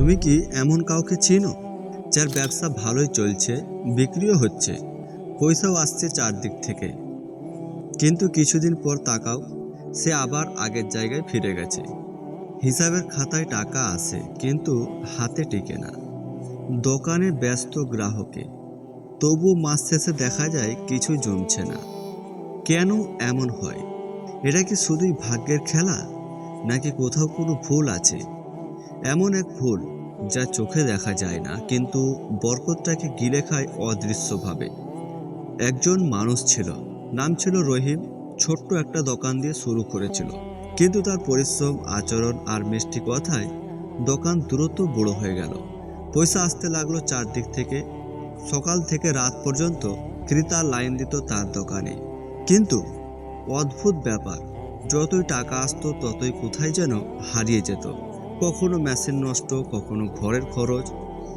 তুমি কি এমন কাউকে চিনো, যার ব্যবসা ভালোই চলছে, বিক্রিও হচ্ছে, পয়সাও আসছে চারদিক থেকে? কিন্তু কিছুদিন পর তাকাও, সে আবার আগের জায়গায় ফিরে গেছে। হিসাবের খাতায় টাকা আসে কিন্তু হাতে টিকে না। দোকানে ব্যস্ত গ্রাহকে। তবু মাস শেষে দেখা যায় কিছু জমছে না। কেন এমন হয়? এটা কি শুধুই ভাগ্যের খেলা, নাকি কোথাও কোনো ভুল আছে? এমন এক ভুল যা চোখে দেখা যায় না, কিন্তু বরকতটাকে গিলে খায় অদৃশ্যভাবে। একজন মানুষ ছিল, নাম ছিল রহিম, ছোট্ট একটা দোকান দিয়ে শুরু করেছিল। কিন্তু তার পরিশ্রম, আচরণ আর মিষ্টি কথায় দোকান দ্রুত বড় হয়ে গেল। পয়সা আসতে লাগল চারদিক থেকে। সকাল থেকে রাত পর্যন্ত ক্রেতা লাইন দিত তার দোকানে। কিন্তু অদ্ভুত ব্যাপার, যতই টাকা আসতো ততই কোথায় যেন হারিয়ে যেত। কখনো মেশিন নষ্ট, কখনো ঘরের খরচ,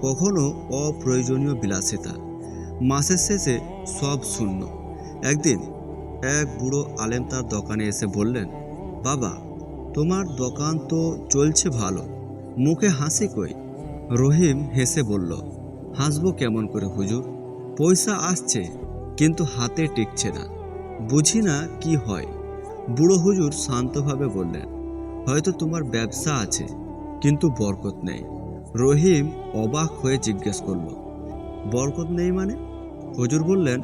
কখনো অপ্রয়োজনীয় বিলাসিতা। মাসের শেষে সব শূন্য। একদিন এক বুড়ো আলেম তার দোকানে এসে বললেন, বাবা, তোমার দোকান তো চলছে ভালো, মুখে হাসি কই? রহিম হেসে বলল, হাসবো কেমন করে হুজুর? পয়সা আসছে, কিন্তু হাতে টিকছে না। বুঝি না কি হয়? বুড়ো হুজুর শান্তভাবে বললেন, হয়তো তোমার ব্যবসা আছে কিন্তু বরকত নেই। রহিম অবাক হয়ে জিজ্ঞেস করল, বরকত নেই মানে? হজুর বললেন,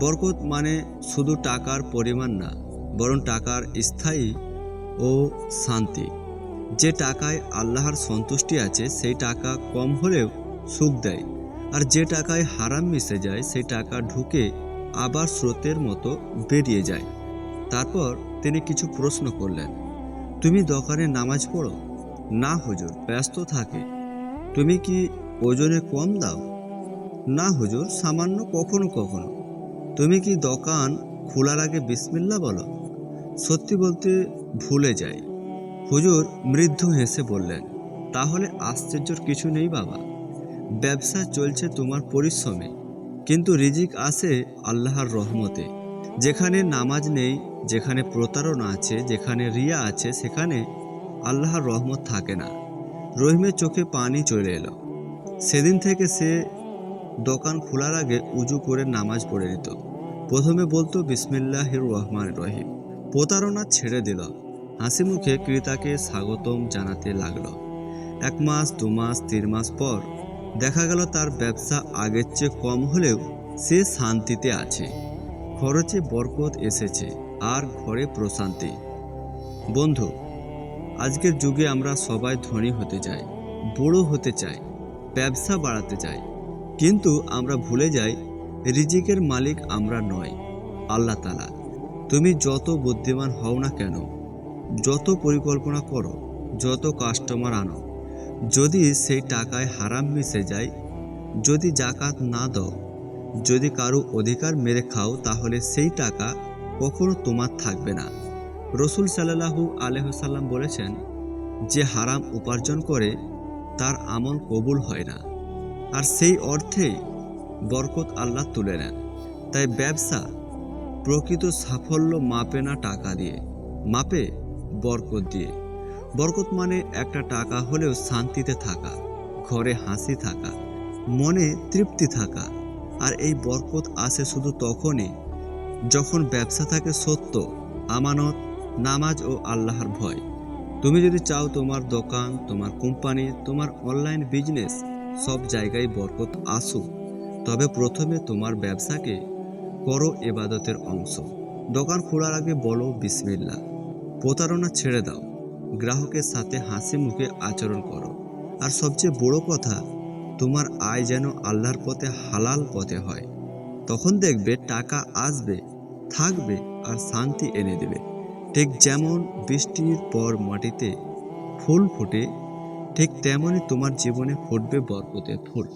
বরকত মানে শুধু টাকার পরিমাণ না, বরং টাকার স্থায়ী ও শান্তি। যে টাকায় আল্লাহর সন্তুষ্টি আছে, সেই টাকা কম হলেও সুখ দেয়, আর যে টাকায় হারাম মিশে যায়, সেই টাকা ঢুকে আবার স্রোতের মতো বেরিয়ে যায়। তারপর তিনি কিছু প্রশ্ন করলেন, তুমি দোকানে নামাজ পড়ো? না হুজুর, ব্যস্ত থাকে। তুমি কি ওজনে কম দাও? না হুজুর, সামান্য কখনো কখনো। তুমি কি দোকান খোলার আগে বিসমিল্লা বলো? সত্যি বলতে ভুলে যাই। হুজুর মৃদ্ধ হেসে বললেন, তাহলে আশ্চর্যর কিছু নেই বাবা। ব্যবসা চলছে তোমার পরিশ্রমে। কিন্তু রিজিক আসে আল্লাহর রহমতে। যেখানে নামাজ নেই, যেখানে প্রতারণা আছে, যেখানে রিয়া আছে, সেখানে আল্লাহর রহমত থাকে না। রহিমের চোখে পানি চলে এলো। সেদিন থেকে সে দোকান খোলার আগে উজু করে নামাজ পড়ে নিত। প্রথমে বলতো বিসমিল্লাহ রহমান রহিম। প্রতারণা ছেড়ে দিল। হাসি মুখে ক্রেতাকে স্বাগতম জানাতে লাগল। এক মাস, দু মাস, তিন মাস পর দেখা গেল তার ব্যবসা আগের চেয়ে কম হলেও সে শান্তিতে আছে। খরচে বরকত এসেছে, আর ঘরে প্রশান্তি। বন্ধু আজকের যুগে আমরা সবাই ধনী হতে চাই, বড় হতে চাই, ব্যবসা বাড়াতে চাই। কিন্তু আমরা ভুলে যাই, রিজিকের মালিক আমরা নয় আল্লাহ তালা তুমি যত বুদ্ধিমান হও না কেন, যত পরিকল্পনা করো, যত কাস্টমার আনো, যদি সেই টাকায় হারাম মিশে যায়, যদি জাকাত না দাও, যদি কারও অধিকার মেরে খাও, তাহলে সেই টাকা কখনো তোমার থাকবে না। রসুল সাল্লাহু আলহ্লাম বলেছেন, যে হারাম উপার্জন করে, তার আমল কবুল হয় না। আর সেই অর্থেই বরকত আল্লাহ তুলে নেন। তাই ব্যবসা, প্রকৃত সাফল্য মাপে না টাকা দিয়ে, মাপে বরকত দিয়ে। বরকত মানে একটা টাকা হলেও শান্তিতে থাকা, ঘরে হাসি থাকা, মনে তৃপ্তি থাকা। আর এই বরকত আসে শুধু তখনই যখন ব্যবসা থাকে সত্য, আমানত নামাজ ও আল্লাহর ভয়। তুমি যদি চাও তোমার দোকান, তোমার কোম্পানি, তোমার অনলাইন বিজনেস সব জায়গায় বরকত আসুক, তবে প্রথমে তোমার ব্যবসাকে করো এবাদতের অংশ। দোকান খোলার আগে বলো বিসমিল্লা প্রতারণা ছেড়ে দাও। গ্রাহকের সাথে হাসি মুখে আচরণ করো। আর সবচেয়ে বড় কথা, তোমার আয় যেন আল্লাহর পথে হালাল পথে হয়। তখন দেখবে টাকা আসবে, থাকবে আর শান্তি এনে দেবে। ঠিক যেমন বৃষ্টির পর মাটিতে ফুল ফোটে ঠিক তেমনই তোমার জীবনে ফুটবে বরকতের ফুল।